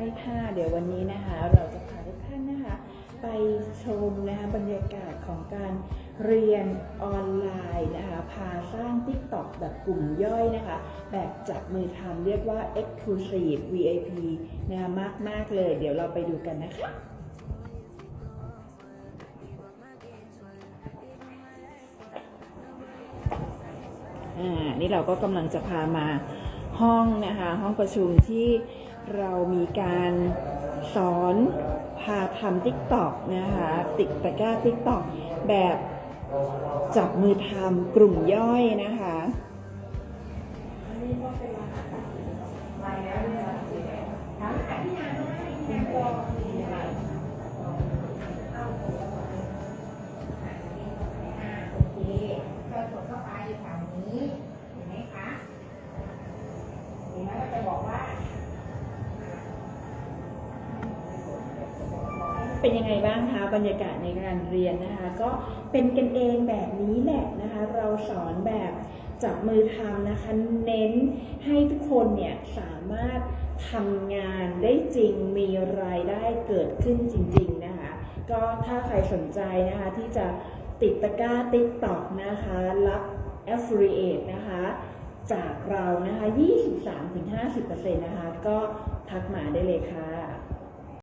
ไปค่ะเดี๋ยววันนี้นะคะ เราจะพาทุกท่านนะคะ ไปชมนะคะบรรยากาศของการเรียนออนไลน์นะคะ พาสร้าง TikTok แบบกลุ่มย่อยนะคะ แบบจับมือทำเรียกว่า Exclusive VIP นะคะมาก ๆ เลย เดี๋ยวเราไปดูกันนะคะอ่านี่เราก็กำลังจะพามา ห้องนะคะห้องประชุมที่เรามีการสอนพาทำติ๊กตอกนะคะติดตะกร้าติ๊กตอกแบบจับมือทำกลุ่มย่อยนะคะ โอเคเรากดเข้าไปแถวนี้เห็นไหมคะเห็นไหมเราจะบอกว่า เป็นยังไงบ้างคะบรรยากาศในการเรียนนะคะ ก็เป็นกันเองแบบนี้แหละนะคะ เราสอนแบบจับมือทำนะคะ เน้นให้ทุกคนเนี่ยสามารถทำงานได้จริงมีรายได้เกิดขึ้นจริง ๆนะคะ ก็ถ้าใครสนใจนะคะที่จะติดตะกร้า TikTok นะคะรับ Affiliate นะคะ จากเรานะคะ 23-50%นะคะ ก็ทักมาได้เลยค่ะ